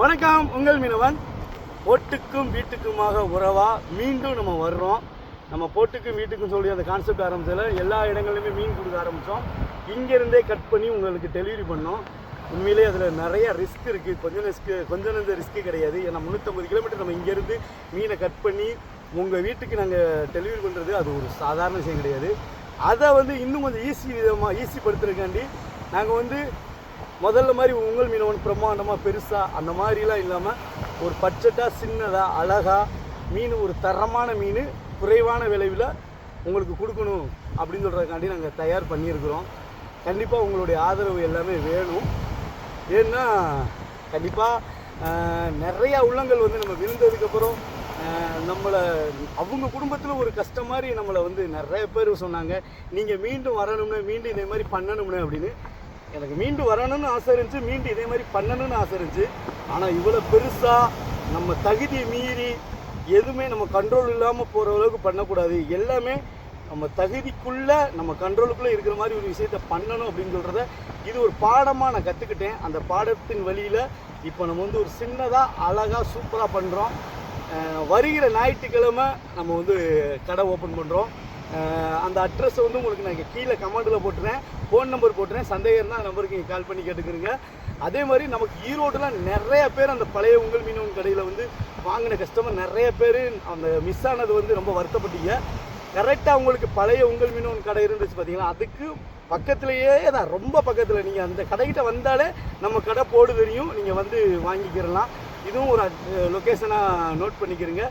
வணக்கம் உங்கள் மீனவன். போட்டுக்கும் வீட்டுக்குமாக உறவா மீண்டும் நம்ம வர்றோம். நம்ம போட்டுக்கும் வீட்டுக்கும் சொல்லி அந்த கான்செப்ட் ஆரம்பிச்சதில் எல்லா இடங்கள்லையுமே மீன் கொடுக்க ஆரம்பித்தோம் இங்கேருந்தே கட் பண்ணி உங்களுக்கு டெலிவரி பண்ணோம். உண்மையிலே அதில் நிறைய ரிஸ்க் இருக்குது கொஞ்சம் ரிஸ்க்கு கொஞ்சம் இந்த ரிஸ்க்கு கிடையாது. ஏன்னா முந்நூற்றம்பது கிலோமீட்டர் நம்ம இங்கேருந்து மீனை கட் பண்ணி உங்கள் வீட்டுக்கு நாங்கள் டெலிவரி பண்ணுறது அது ஒரு சாதாரண விஷயம் கிடையாது. அதை வந்து இன்னும் கொஞ்சம் ஈஸி விதமாக ஈஸி படுத்துறதுக்காண்டி நாங்கள் வந்து முதல்ல மாதிரி உங்கள் மீனவன் பிரம்மாண்டமாக பெருசாக அந்த மாதிரிலாம் இல்லாமல் ஒரு பட்ஜெட்டாக சின்னதாக அழகாக மீன் ஒரு தரமான மீன் குறைவான விளைவில் உங்களுக்கு கொடுக்கணும் அப்படின்னு சொல்கிறதுக்காண்டி நாங்கள் தயார் பண்ணியிருக்கிறோம். கண்டிப்பாக உங்களுடைய ஆதரவு எல்லாமே வேணும். ஏன்னா கண்டிப்பாக நிறையா உள்ளங்கள் வந்து நம்ம விழுந்ததுக்கப்புறம் நம்மளை அவங்க குடும்பத்தில் ஒரு கஷ்டம் மாதிரி நம்மளை வந்து நிறைய பேர் சொன்னாங்க. நீங்கள் மீண்டும் வரணும்னு மீண்டும் இதே மாதிரி பண்ணணும்னு அப்படின்னு எனக்கு மீண்டும் வரணும்னு ஆசை இருந்துச்சு மீண்டும் இதே மாதிரி பண்ணணும்னு ஆசை இருந்துச்சு. ஆனால் இவ்வளோ பெருசாக நம்ம தகுதியை மீறி எதுவுமே நம்ம கண்ட்ரோல் இல்லாமல் போகிற அளவுக்கு பண்ணக்கூடாது. எல்லாமே நம்ம தகுதிக்குள்ளே நம்ம கண்ட்ரோலுக்குள்ளே இருக்கிற மாதிரி ஒரு விஷயத்த பண்ணணும் அப்படின்னு சொல்கிறத இது ஒரு பாடமாக நான் கற்றுக்கிட்டேன் அந்த பாடத்தின் வழியில் இப்போ நம்ம வந்து ஒரு சின்னதாக அழகாக சூப்பராக பண்ணுறோம் வருகிற ஞாயிற்றுக்கிழமை நம்ம வந்து கடை ஓப்பன் பண்ணுறோம் அந்த அட்ரஸ் வந்து உங்களுக்கு நான் இங்கே கீழே கமெண்டில் போட்டுறேன். ஃபோன் நம்பர் போட்டுறேன். சந்தேகம் இருந்தால் நம்பருக்கு நீங்கள் கால் பண்ணி கேட்டுக்கிறீங்க. அதே மாதிரி நமக்கு ஈரோட்டில் நிறைய பேர் அந்த பழைய உங்கள் மீனவன் கடையில் வந்து வாங்கின கஸ்டமர் நிறைய பேர் அந்த மிஸ் ஆனது வந்து ரொம்ப வருத்தப்பட்டீங்க. கரெக்டாக உங்களுக்கு பழைய உங்கள் மீனவன் கடை இருந்துச்சு பார்த்தீங்களா அதுக்கு பக்கத்துலேயே தான் ரொம்ப பக்கத்தில். நீங்கள் அந்த கடைக்கிட்ட வந்தாலே நம்ம கடை போடு தெரியும். நீங்கள் வந்து வாங்கிக்கிறலாம். இதுவும் ஒரு லொக்கேஷனாக நோட் பண்ணிக்கிறீங்க.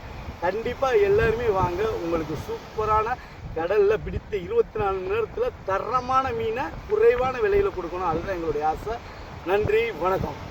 கண்டிப்பாக எல்லாருமே வாங்க. உங்களுக்கு சூப்பரான கடலில் பிடித்த இருபத்தி நாலு மணி நேரத்தில் தரமான மீனை குறைவான விலையில் கொடுக்கணும். அதுதான் எங்களுடைய ஆசை. நன்றி வணக்கம்.